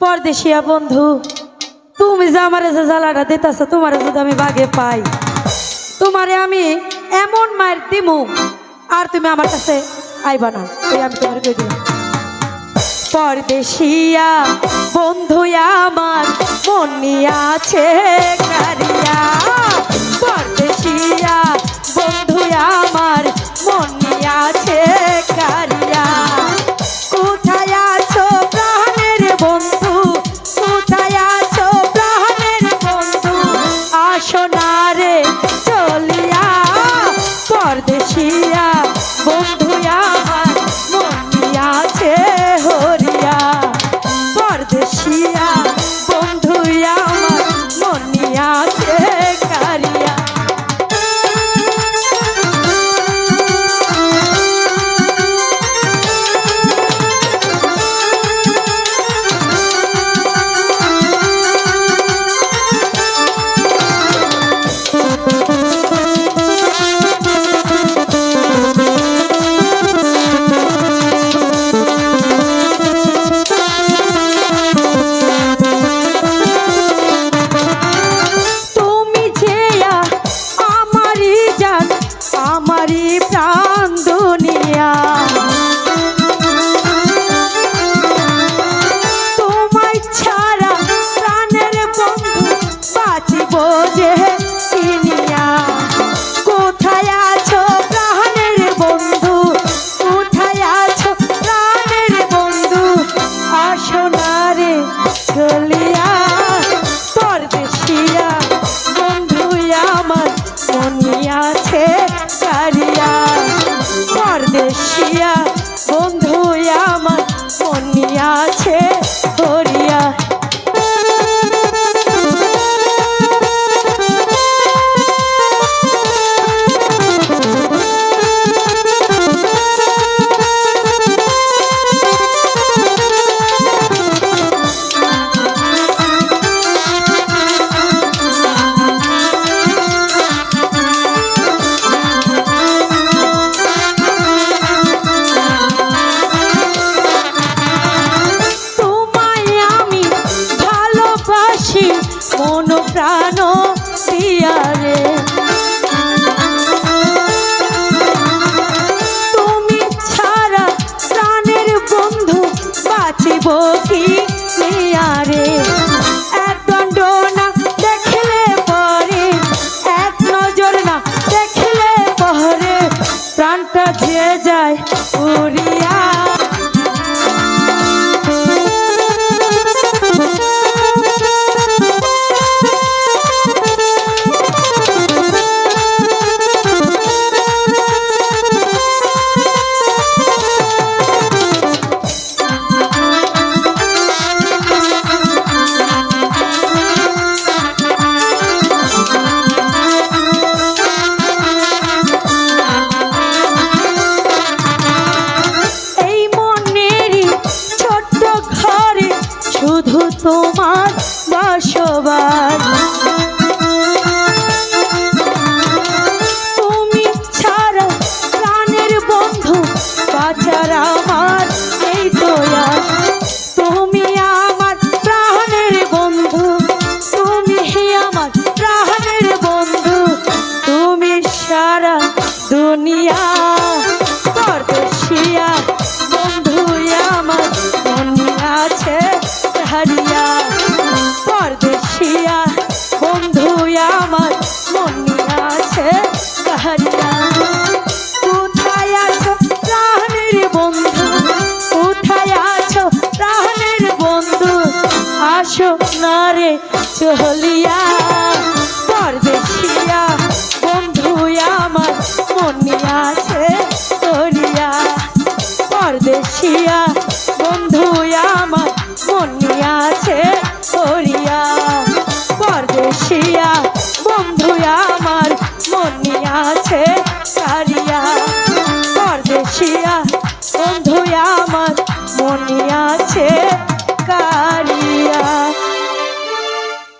পরদেশিয়া বন্ধু, তুমি যে আমার যে জ্বালাটা দিতেছ, তোমার যদি আমি বাগে পাই, তোমারে আমি এমন মায়ের দিমু, আর তুমি আমার কাছে আইবা না ওই আমি তোমার কই দিলাম। পরদেশিয়া বন্ধু, আমার মন আছে কারিয়া। আছে মন প্রাণ তোমার বাসবাস। বন্ধু কোথায় আছো প্রাণের বন্ধু আসো না রে চলিয়া